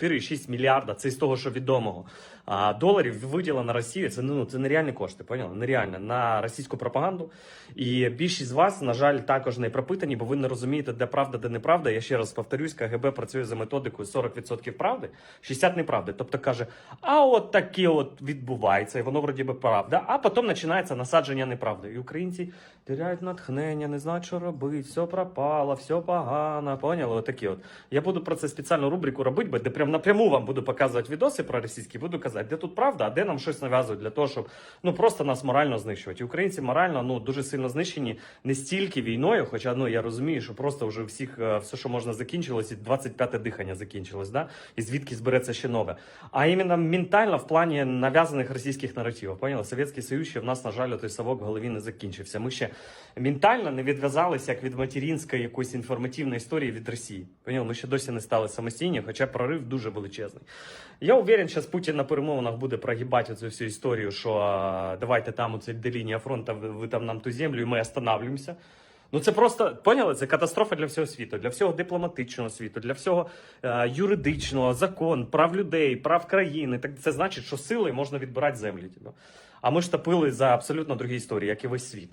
4,6 мільярда. Це з того, що відомого. А доларів виділено на Росію. Це ну це нереальні кошти. Поняли? Нереально на російську пропаганду. І більшість з вас, на жаль, також не пропитані, бо ви не розумієте, де правда, де неправда. Я ще раз повторюсь, КГБ працює за методикою 40% правди, 60% неправди. Тобто каже, а от таке от відбувається, і воно вроді би правда. А потім починається насадження неправди. І українці теряють натхнення, не знають, що робити, все пропало, все погано. Поняли? Отакі от. Я буду про це спеціальну рубрику робити, бо де прям напряму вам буду показувати відоси про російські, буду казати, де тут правда, а де нам щось нав'язують для того, щоб ну просто нас морально знищувати. І українці морально ну дуже сильно знищені не стільки війною, хоча ну я розумію, що просто вже всіх е, все, що можна, закінчилось, і 25-те дихання закінчилось, да? і звідки збереться ще нове. А іменно ментально в плані нав'язаних російських наративів. Поняли? Совєтський Союз ще в нас, на жаль, той совок в голові не закінчився. Ми ще ментально не відв'язалися як від материнської якоїсь інформативної історії від Росії. Поняли? Ми ще досі не стали самостійні, хоча прорив дуже величезний. Я уверен, що Путін на перемовинах буде прогибати цю всю історію, що давайте там оце де лінія фронту, ви, там нам ту землю, і ми останавливаємося. Ну це просто поняли? Це катастрофа для всього світу, для всього дипломатичного світу, для всього е, юридичного, закон, прав людей, прав країни. Так це значить, що силою можна відбирати землі. Типу. А ми ж топили за абсолютно другі історії, як і весь світ.